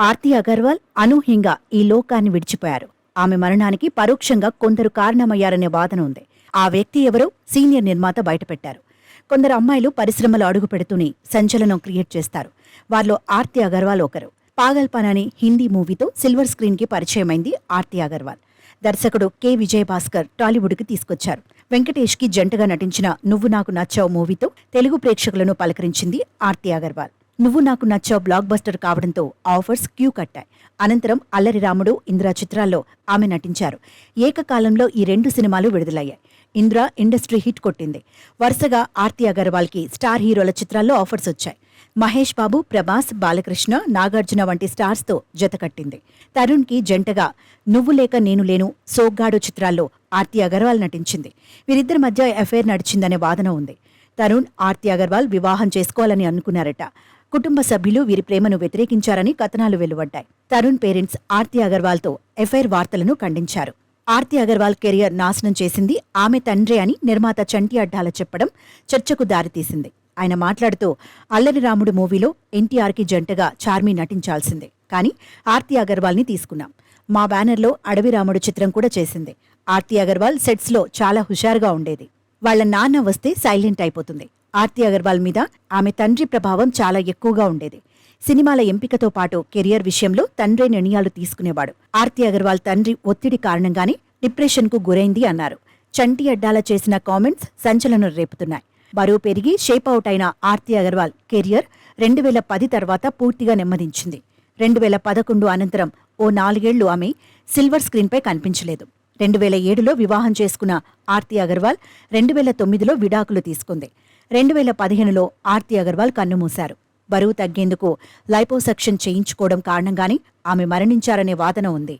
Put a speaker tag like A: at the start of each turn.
A: ఆర్తి అగర్వాల్ అనూహ్యంగా ఈ లోకాన్ని విడిచిపోయారు. ఆమె మరణానికి పరోక్షంగా కొందరు కారణమయ్యారనే వాదన ఉంది. ఆ వ్యక్తి ఎవరో సీనియర్ నిర్మాత బయటపెట్టారు. కొందరు అమ్మాయిలు పరిశ్రమలో అడుగు పెడుతూనే సంచలనం క్రియేట్ చేస్తారు. వారిలో ఆర్తి అగర్వాల్ ఒకరు. పాగల్పన్ అనే హిందీ మూవీతో సిల్వర్ స్క్రీన్కి పరిచయమైంది ఆర్తి అగర్వాల్. దర్శకుడు కె. విజయభాస్కర్ టాలీవుడ్కి తీసుకొచ్చారు. వెంకటేష్కి జంటగా నటించిన నువ్వు నాకు నచ్చావు మూవీతో తెలుగు ప్రేక్షకులను పలకరించింది ఆర్తి అగర్వాల్. నువ్వు నాకు నచ్చావు బ్లాక్ బస్టర్ కావడంతో ఆఫర్స్ క్యూ కట్టాయి. అనంతరం అల్లరి రాముడు ఇందిరా చిత్రాల్లో ఆమె నటించారు. ఏకకాలంలో ఈ రెండు సినిమాలు విడుదలయ్యాయి. ఇంద్ర ఇండస్ట్రీ హిట్ కొట్టింది. వరుసగా ఆర్తి అగర్వాల్కి స్టార్ హీరోల చిత్రాల్లో ఆఫర్స్ వచ్చాయి. మహేష్ బాబు ప్రభాస్ బాలకృష్ణ నాగార్జున వంటి స్టార్స్తో జతకట్టింది తరుణ్కి జంటగా నువ్వు లేక నేను లేను సోగ్గాడు చిత్రాల్లో ఆర్తి అగర్వాల్ నటించింది. వీరిద్దరి మధ్య ఎఫైర్ నడిచిందనే వాదన ఉంది. తరుణ్ ఆర్తి అగర్వాల్ వివాహం చేసుకోవాలని అనుకున్నారట. కుటుంబ సభ్యులు వీరి ప్రేమను వ్యతిరేకించారని కథనాలు వెలువడ్డాయి. తరుణ్ పేరెంట్స్ ఆర్తి అగర్వాల్తో ఎఫ్ఐఆర్ వార్తలను ఖండించారు. ఆర్తి అగర్వాల్ కెరియర్ నాశనం చేసింది ఆమె తండ్రే అని నిర్మాత చంటి అడ్డాల చెప్పడం చర్చకు దారితీసింది. ఆయన మాట్లాడుతూ అల్లరి రాముడు మూవీలో ఎన్టీఆర్కి జంటగా చార్మి నటించాల్సిందే కానీ ఆర్తి అగర్వాల్ని తీసుకున్నాం. మా బ్యానర్లో అడవి రాముడు చిత్రం కూడా చేసింది. ఆర్తి అగర్వాల్ సెట్స్లో చాలా హుషారుగా ఉండేది. వాళ్ళ నాన్న వస్తే సైలెంట్ అయిపోతుంది. ఆర్తి అగర్వాల్ మీద ఆమె తండ్రి ప్రభావం చాలా ఎక్కువగా ఉండేది. సినిమాల ఎంపికతో పాటు కెరియర్ విషయంలో తండ్రే నిర్ణయాలు తీసుకునేవాడు. ఆర్తి అగర్వాల్ తండ్రి ఒత్తిడి కారణంగానే డిప్రెషన్కు గురైంది అన్నారు. చంటి అడ్డాల చేసిన కామెంట్స్ సంచలనం రేపుతున్నాయి. బరువు పెరిగి షేప్ అవుట్ అయిన ఆర్తి అగర్వాల్ కెరియర్ రెండు వేల పది తర్వాత పూర్తిగా నెమ్మదించింది. రెండు వేల పదకొండు అనంతరం ఓ నాలుగేళ్ళు ఆమె సిల్వర్ స్క్రీన్పై కనిపించలేదు. రెండు వేల ఏడులో వివాహం చేసుకున్న ఆర్తి అగర్వాల్ రెండు వేల తొమ్మిదిలో విడాకులు తీసుకుంది. రెండు వేల పదిహేనులో ఆర్తి అగర్వాల్ కన్నుమూశారు. బరువు తగ్గేందుకు లైపోసక్షన్ చేయించుకోవడం కారణంగానే ఆమె మరణించారనే వాదన ఉంది.